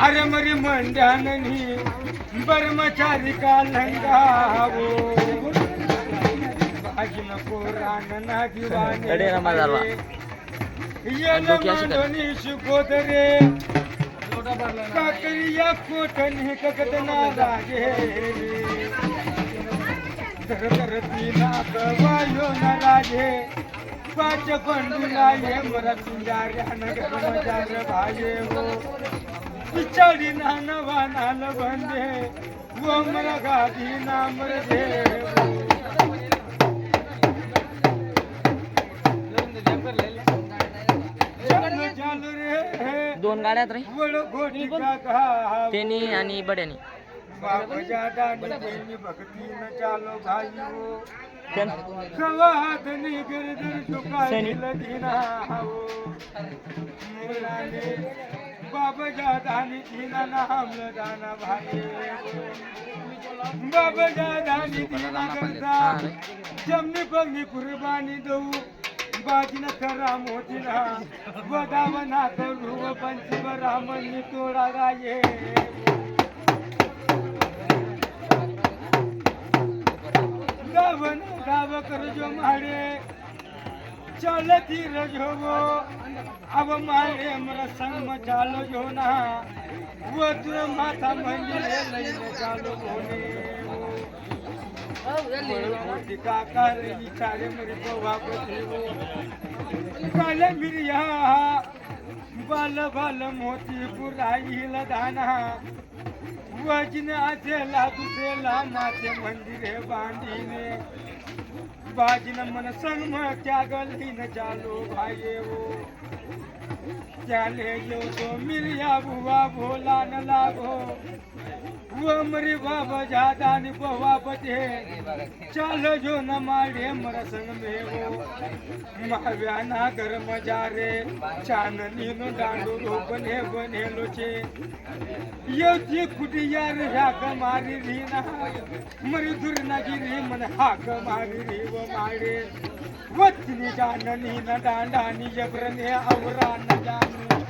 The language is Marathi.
अरे मरी मंड्यानी ब्रह्मचारी का लंगावो? भाजी नको रानना कडे रमा झाला. येन डोकी अशी कर. मांडणी शिकवत रे काकरिया कोठणी ककत ना राजे धर धर तीना वायो न राजे पाच पंडूला ये मरा तुझ्या नगर मजार भाजे हो पिछाडी ना नवा नाल बंदे वो मरा गादी नाम रे. दोन गाड्यात रे. त्यांनी आणि बड्यानी. भक्तीनं चालो भाई हो त्यां- कवात दानी दाना भाई बाबाच्या दानी दिना करता जमनी पगनी कुर्बानी देऊ। बाजीन करा मोठीना वदावना करू व पंचीव रामनी तोडा राये गावन गाव कर जो माडे चलती अब माडे मरा संग म चालो जो ना वो तुर माथा मंदिर लईने चालो भोने मोठी काका रे विचारे मरी बवा पतिवो काले मिरिया बाल बाल मोती पुराई लदाना वजन असेला दुसेला माते मंदिरे बांधीने बाजिन मन संग क्या गलीन चालो भाई वो चाले जो तो मिरिया बुआ भोला न लागो वो मरी बाबा जादा नि बवा बते चालो जो न मारे मर संग में वो महाव्याना घर मजारे चाननी नो डांडो रो बने बने लो छे यो जी कुटिया रे हाक मारी री ना मरी दूर जाननी न डांडानी जबरने अवरा न जानू